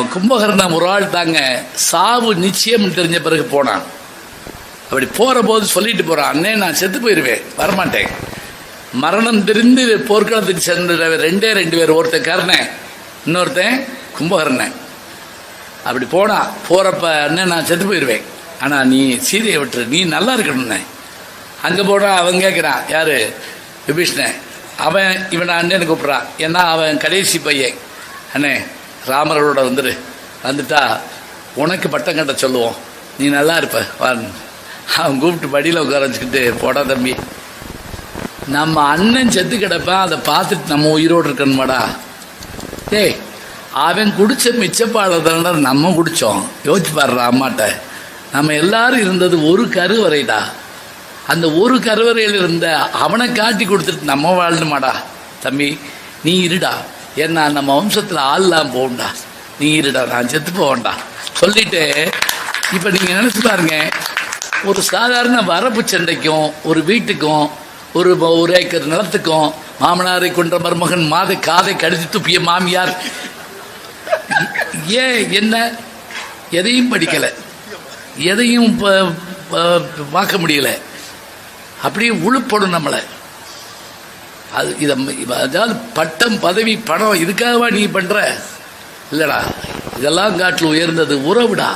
இப்போ கும்பகர்ணன் ஒரு ஆள் தாங்க. சாவு நிச்சயம் தெரிஞ்ச பிறகு போனான். அப்படி போகிற போது சொல்லிட்டு போகிறான் அண்ணே நான் செத்து போயிடுவேன் வரமாட்டேன். மரணம் தெரிந்து போர்க்களத்துக்கு சேர்ந்த ரெண்டே ரெண்டு பேர் ஒருத்தன் கர்ணன் இன்னொருத்தன் கும்பகர்ணன். அப்படி போனா போறப்ப அண்ணன் நான் செத்து போயிடுவேன் ஆனால் நீ சீதையை விட்டுரு. நீ நல்லா இருக்கணும்னே. அங்கே போனா அவன் கேட்குறான் யாரு? விபீஷ்ணன். அவன் இவனை அண்ணன் கூப்பிட்றான். ஏன்னா அவன் கடைசி பையன். அண்ணே ராமரோட வந்துரு. வந்துட்டா உனக்கு பட்டம் கட்ட சொல்லுவோம். நீ நல்லா இருப்ப. வான் அவன் கூப்பிட்டு படியில் உட்கார வச்சுக்கிட்டு போடா தம்பி. நம்ம அண்ணன் செத்து கிடப்பான் அதை பார்த்துட்டு நம்ம உயிரோடு இருக்கணுமாடா. டேய் அவன் குடித்த மிச்சப்பாலை நம்ம குடித்தோம் யோசிச்சு பாடுற அம்மாட்ட. நம்ம எல்லாரும் இருந்தது ஒரு கருவறைடா. அந்த ஒரு கருவறையில் இருந்த அவனை காட்டி கொடுத்துட்டு நம்ம வாழணுமாடா. தம்பி நீ இருடா. ஏன்னா நம்ம வம்சத்தில் ஆள்லாம் போகும்டா. நீ இருடா நான் செத்து போவேன்டா. சொல்லிட்டு இப்போ நீங்கள் நினச்சி பாருங்க. ஒரு சாதாரண வரப்பு சண்டைக்கும் ஒரு வீட்டுக்கும் ஒரு ஒரு ஏக்கர் நிலத்துக்கும் மாமனாரை கொன்ற மருமகன் மாதை காதை கடித்து துப்பிய மாமியார். ஏன் என்ன? எதையும் படிக்கலை. எதையும் ப- ப- பார்க்க முடியல. அப்படியே உழுப்படும் நம்மளை. அது இதை அதாவது பட்டம் பதவி பணம் இதுக்காகவா நீ பண்ணுற இல்லைடா இதெல்லாம் காட்டில் உயர்ந்தது உறவுடா.